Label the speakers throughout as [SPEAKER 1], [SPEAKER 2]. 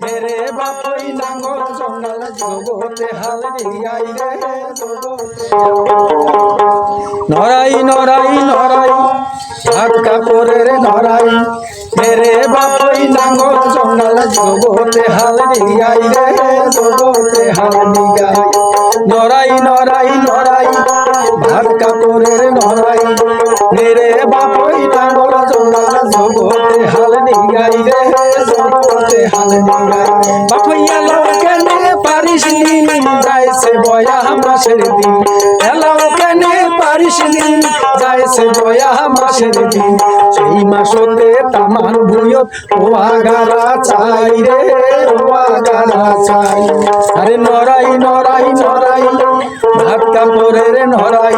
[SPEAKER 1] মেরে বাপই নাঙ্গল জঙ্গল জগতে হাল দিয়াই রে নরাই নরাই নরাই হাত কাপড়ের নরাই মেরে বাপই নাঙ্গল জঙ্গল জগতে হাল দিয়াই রে জগতে হাল দিয়াই। নরাই নরাই নরাই ভাত কাপড়ের নরাই মেরে বাপই নাঙ্গল জঙ্গল জগতে হাল দিয়াই রে জগতে হাল দিয়াই বাপইয়া লোকেনে পারিস দিন যাইছে বয়া মাসের দিন এলাও কেনে পারিস দিন যাইছে বয়া মাসের দিন সেই মাসতে তামান ভুয়ত ও আগারা চাই রে ও আগারা চাই আরে নরাই নরাই নরাই ভাত কাপড়ের নরাই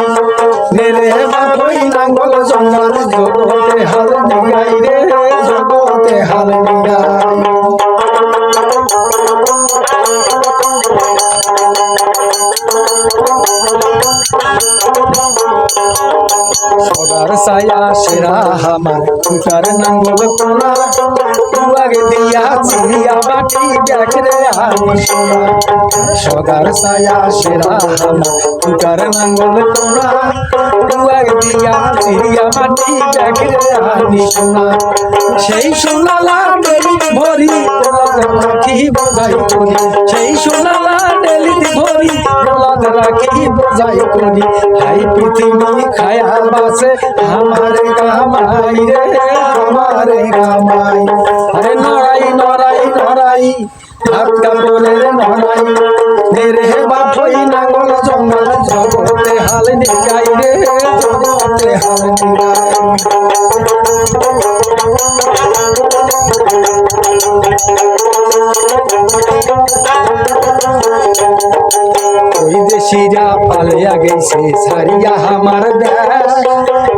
[SPEAKER 1] মেরে বাপই নাঙ্গল জঙ্গল জগতে হাল নিগাই রে জগতে হাল নিগাই সবার সায়া সেরা হামার কুটার নাঙ্গল কোনা তুয়াগে দিয়া চিড়িয়া বাটি দেখরে আমি সোনা। সবার সায়া সেরা হামার কুটার নাঙ্গল কোনা তুয়াগে দিয়া চিড়িয়া বাটি দেখরে আমি সোনা। সেই সোনালা ডেলি ভরি রাখি বোঝাই করি সেই সোনালা ডেলি ভরি রাখি বোঝাই করি হাই পৃথিবী খায়া বাসে, আমার গামাই রে, আমার গামাই আরে নড়াই নড়াই নড়াই হাত কাপড়ের নড়াই। রে বাপই নাঙ্গল জঙ্গল জগতে হাল নিগাই ওই পালিয়া গেছে ছাড়িয়া আমার দেশ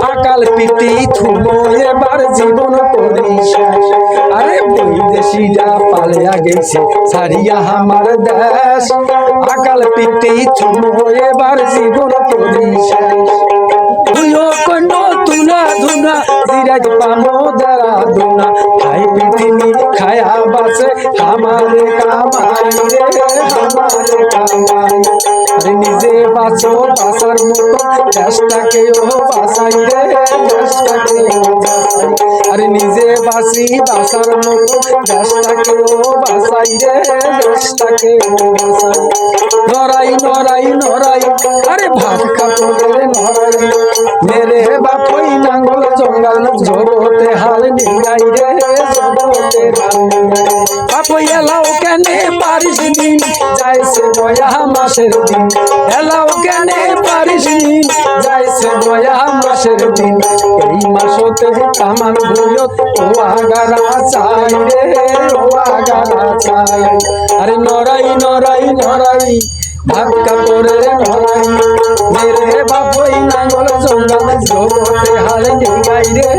[SPEAKER 1] আকাল পিটি থুবো এবার জীবন করি শেষ। আরে ওই দেশিরা পালিয়া গেছে ছাড়িয়া আমার দেশ আকাল পিটি থুবো এবার জীবন করি শেষ। তুইও তুনা ধুনা জিরাজ পামো দারা ধুনা খাই পৃথিবী নিজে বাঁচো বাসার মতো দেশটাকে ও বাসাই রে দেশটাকে আরে নিজে বাসি বাসার মতো দেশটাকে ও বাসাই রে দেশটাকে নরাই নরাই নরাই আরে ভাত কাপড়ের নরাই মেরে বাপই নাঙ্গল জঙ্গল, জগতে হাল নিগাই রে, জগতে হাল নিগাই বাপই এলাও কেনে পারিস দিন যাইছে বয়া মাসের দিন। এলাও কেনে পারিস দিন যাইছে বয়া মাসের দিন। এই মাসতে তামান ভুয়ত ও আগারা চাই রে, ও আগারা চাই। আরে নরাই নরাই নরাই ভাত কাপড়ের নরাই মেরে বাপই নাঙ্গল জঙ্গল জগতে হাল নিগাই রে